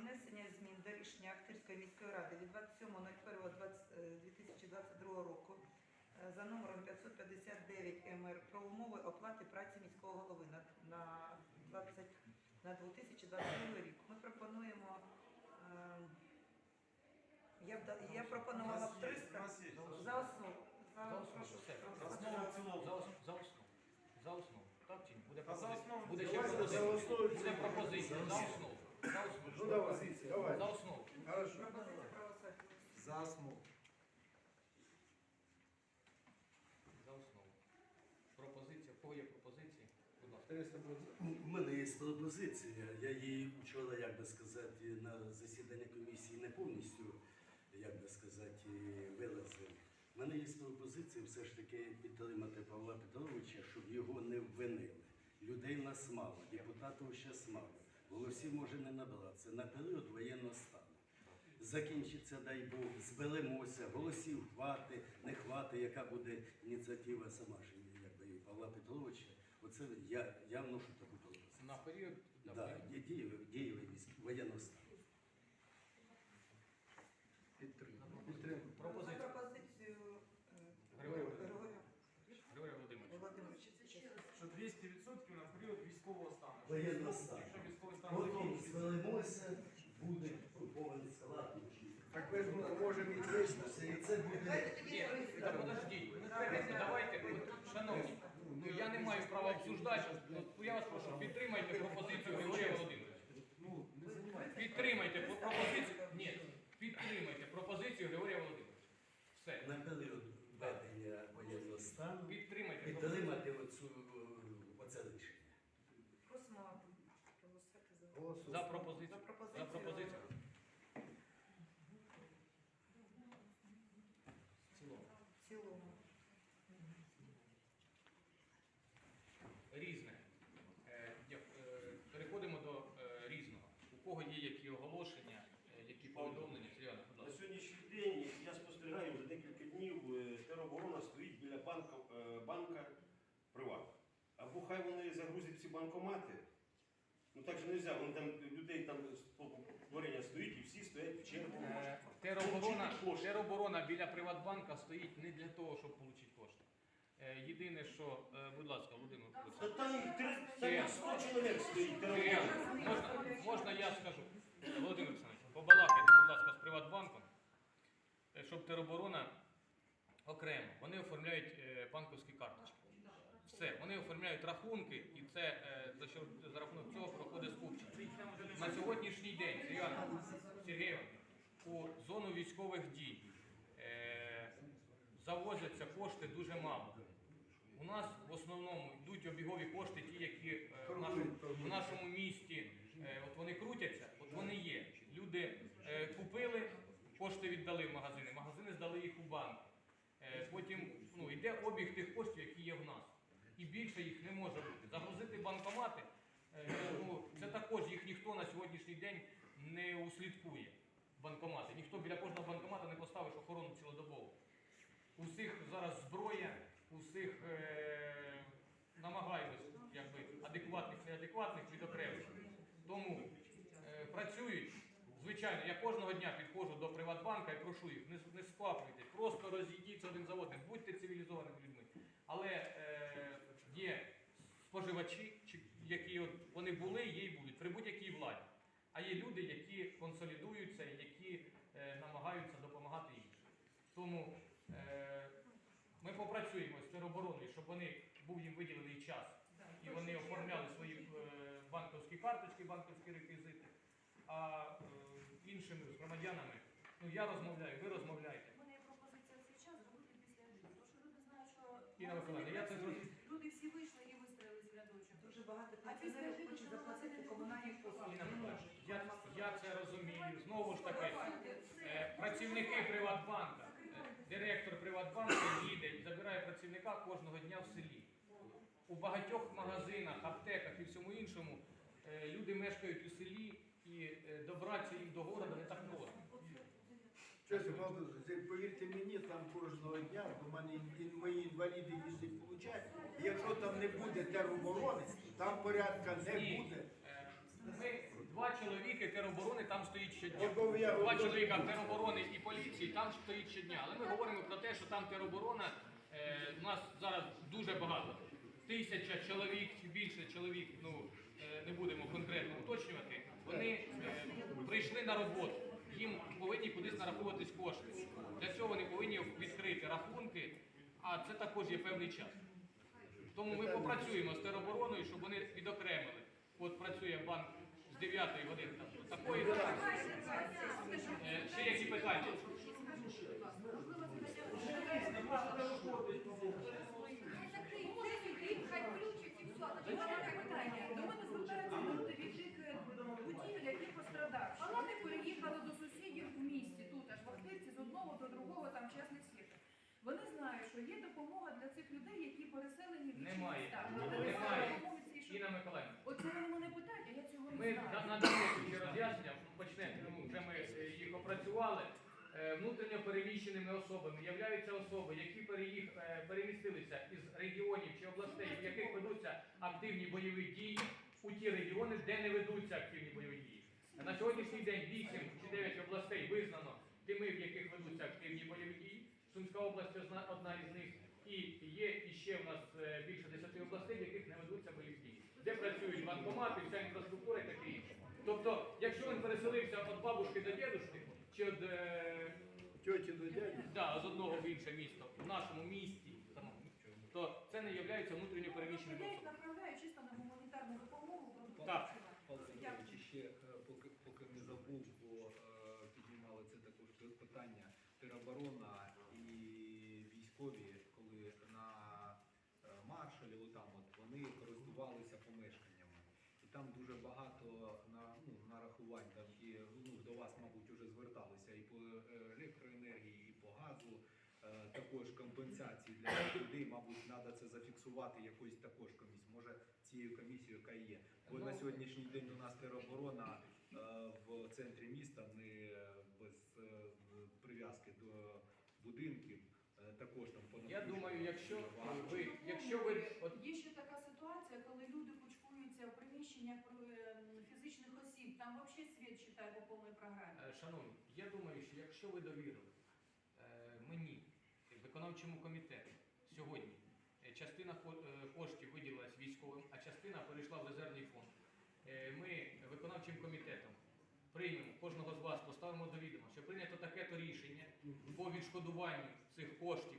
внесення змін до рішення Ахтирської міської ради від 27.01.2022 року е, за номером 559 МР про умови оплати праці міського голови на, на, 20, на 2022 рік. Ми пропонуємо. е, Я, б я пропонувала б 300 за основу. За, За основу. За основу, за основу. Так чи ні? Буде за пропозиція. Буде ще Давайте за основу. За основу. За основу. Ну давай, давай. За основу. Хорошо. За основу. За основу. Пропозиція. В кого є пропозиції? Будь ласка. 300 буде. У мене є пропозиція. Я її вчора, як би сказати, на засідання комісії не повністю, як би сказати, виразив. У мене є пропозиція все ж таки підтримати Павла Петровича, щоб його не ввинили. Людей в нас мало, депутатів ще мало. Голосів може не набратися на період воєнного стану. Закінчиться, дай Бог, зберемося, голосів хвати, не хвати, яка буде ініціатива сама ж якби, і Павла Петровича. Оце я, я вношу таку пропозицію. На період. да, Да, дієвий, військ, воєнного стану. Підтримуємо. Підтримуємо. За пропозицію е, Григорій Григорія. Володимировича. Що 200% на період військового стану. Воєнного стану. Якщо військовий стан Потім зберемося, буде повний склад. Так ми ж можемо і 300. І це буде. Ні, та подождіть, давайте, шановні, ну я не маю права обсуждати, ну я вас прошу, підтримайте пропозицію Григорія Володимировича. Ну, не займайте. Підтримайте про- пропозицію, ні, підтримайте пропозицію Григорія Володимировича. Все, На період введення воєнного стану підтримайте пропозицію. підтримати оцю, е, оце рішення. Просимо проголосувати за. Голосуємо. За пропозицію. За пропозицію. За пропозицію. В цілому. В цілому. Різне. Е, е, Переходимо до е, різного. У кого є які оголошення, е, які повідомлення, Сергій будь На ласка. сьогоднішній день я спостерігаю вже декілька днів, е, тероборона стоїть біля банка, е, банка приват. Або хай вони загрузять всі банкомати. Так же не можна, вони там людей там творення стоїть і всі стоять в чергу. Е, Тероборона, тероборона біля Приватбанка стоїть не для того, щоб отримати кошти. Е, Єдине, що, е, будь ласка, Володимир Та Олександрович. там їх три- там їх 100 чоловік стоїть тероборона. можна, можна я скажу? Володимир Олександрович, побалакайте, будь ласка, з Приватбанком, е, щоб тероборона окремо. Вони оформляють е, банківські карточки. Все, вони оформляють рахунки, і це е, за, що, за рахунок цього проходить скупчення. На сьогоднішній день, Сергій Іванович, у зону військових дій е, завозяться кошти дуже мало. У нас в основному йдуть обігові кошти, ті, які е, в, нашому, в нашому місті, е, от вони крутяться, от вони є. Люди е, купили, кошти віддали в магазини, магазини здали їх у банк. Е, потім ну, йде обіг тих коштів, які є в нас. І більше їх не може бути. Загрузити банкомати, е, ну, це також їх ніхто на сьогоднішній день не услідкує. Банкомати. Ніхто біля кожного банкомата не поставиш охорону цілодобово. У всіх зараз зброя, у всіх е, намагаємось якби, адекватних, неадекватних відокремити. Тому е, працюють. Звичайно, я кожного дня підходжу до Приватбанка і прошу їх, не, не скваплюйтесь, просто розійдіться один за одним, будьте цивілізованими людьми. Але е, є споживачі, які от, вони були, є і будуть, при будь-якій владі. А є люди, які консолідуються, і які е, намагаються допомагати іншим. Тому е, ми попрацюємо з теробороною, щоб вони був їм виділений час, і вони оформляли свої е, банківські карточки, банківські реквізити. А е, іншими з громадянами, ну я розмовляю, ви розмовляєте. У мене є пропозиція в цей час зробити після обіду. Тому що люди знають, що Інна Миколаївна, я це зрозумів. люди всі вийшли і вистроїлись в рядочок. Дуже багато пенсіонерів хочуть заплатити комунальні послуги. Не можуть. я, я це розумію. Знову ж таки, е, працівники Приватбанка, е, директор Приватбанку їде і забирає працівника кожного дня в селі. У багатьох магазинах, аптеках і всьому іншому е, люди мешкають у селі і е, добратися їм до города не так це, повірте мені, там кожного дня, до мене мої інваліди їздять получають. Якщо там не буде тероборони, там порядка не буде. Е, Ми Два чоловіки тероборони там стоїть щодня. Два чоловіка тероборони і поліції там стоїть щодня. Але ми говоримо про те, що там тероборона е, у нас зараз дуже багато. Тисяча чоловік чи більше чоловік, ну е, не будемо конкретно уточнювати. Вони е, прийшли на роботу. Їм повинні кудись кошти. Для цього вони повинні відкрити рахунки, а це також є певний час. Тому ми попрацюємо з теробороною, щоб вони відокремили. От працює банк з 9 години такої. Е, Ще які питання? До мене звертаються люди від тих е, будівель, які пострадавші. Вони переїхали до сусідів у місті, тут аж в Ахтирці, з одного до другого, там частний сектор. Вони знають, що є допомога для цих людей, які переселені в інші Немає. міста. Немає. Інна Миколаївна. Оце вони мене питають, я цього не Ми знаю. на- надамо ці роз'яснення, почнемо, тому вже ми е, їх опрацювали. Е, Внутрішньо переміщеними особами являються особи, які переїх, е, перемістилися із регіонів чи областей, в яких ведуться активні бойові дії, у ті регіони, де не ведуться активні бойові дії. На сьогоднішній день 8 чи 9 областей визнано тими, в яких ведуться активні бойові дії. Область одна, одна із них. І є іще в нас е, більше 10 областей, в яких не ведуться бойові дії, де працюють банкомати, вся інфраструктура і таке інше. Тобто, якщо він переселився від бабушки до дідушки, чи від, е, Тьоті до дяді. да, з одного в інше місто, в нашому місті, то це не є внутрішньо переміщеним Я їх направляю чисто на гуманітарну допомогу. Так. харчування. Павло Сергійович, ще е, поки, поки не забув, бо е, піднімали це також питання тероборона і військові, коли на е, маршалі, отам от вони користувалися помешканнями. І там дуже багато на, ну, нарахувань там і ну, до вас, мабуть, вже зверталися і по е, електроенергії, газу. Е, Також компенсації для людей, мабуть, треба це зафіксувати якоюсь також комісією. Може, цією комісією, яка є. Бо на сьогоднішній день у нас тероборона е, в центрі міста не без е, прив'язки до будинків. Також там Я думаю, якщо ви, якщо ви от Є ще така ситуація, коли люди кучкуються в приміщеннях фізичних осіб. Там взагалі світ читає по повній програмі. Шановні, я думаю, що якщо ви довірили виконавчому комітету, сьогодні е, частина е, коштів виділилась військовим, а частина перейшла в резервний фонд. Е, Ми виконавчим комітетом приймемо кожного з вас, поставимо до відома, що прийнято таке-то рішення по відшкодуванню цих коштів